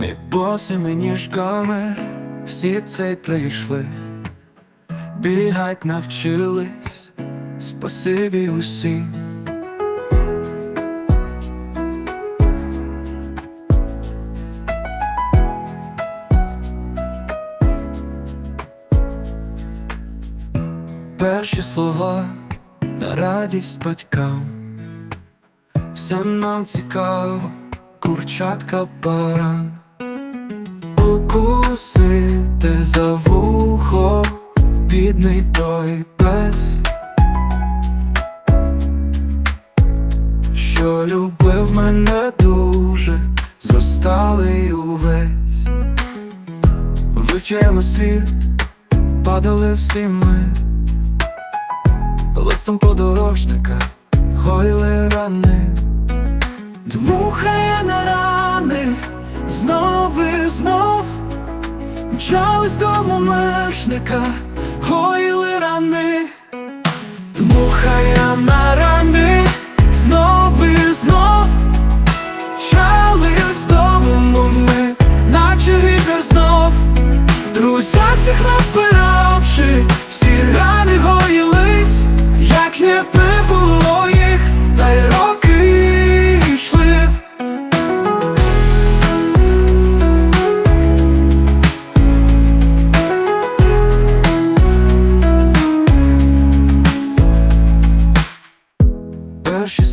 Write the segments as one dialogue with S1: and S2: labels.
S1: Ми босими ніжками всі цей прийшли, бігать навчились, спасибі усім. Перші слова на радість батькам. Все нам цікаво, курчатка баран. За вухо, бідний той пес, що любив мене дуже, зросталий увесь. Вивчаємо світ, падали всі ми, листом подорожника, гойли рани. Дмухає на рани, Мчались до мешника, гоїли рани, Дмухає на рани, знов і знов. Мчались дому ми, наче вітер знов. Друзя всіх нас збиравши,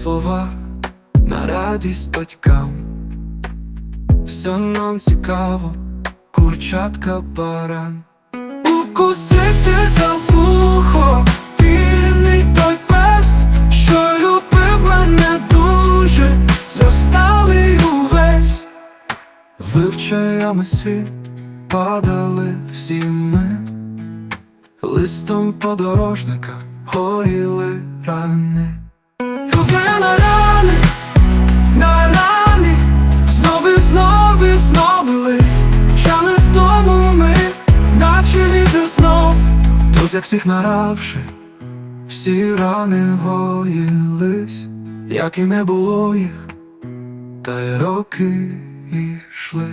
S1: слова на радість батькам. Все нам цікаво, курчатка баран. Укусити за вухо, пінний той пес, що любив мене дуже, зросталий увесь. Вивчаємо світ, падали всі ми, листом подорожника гоїли рани. Друзяк всіх наравши, всі рани гоїлись, як і не було їх, та й роки йшли.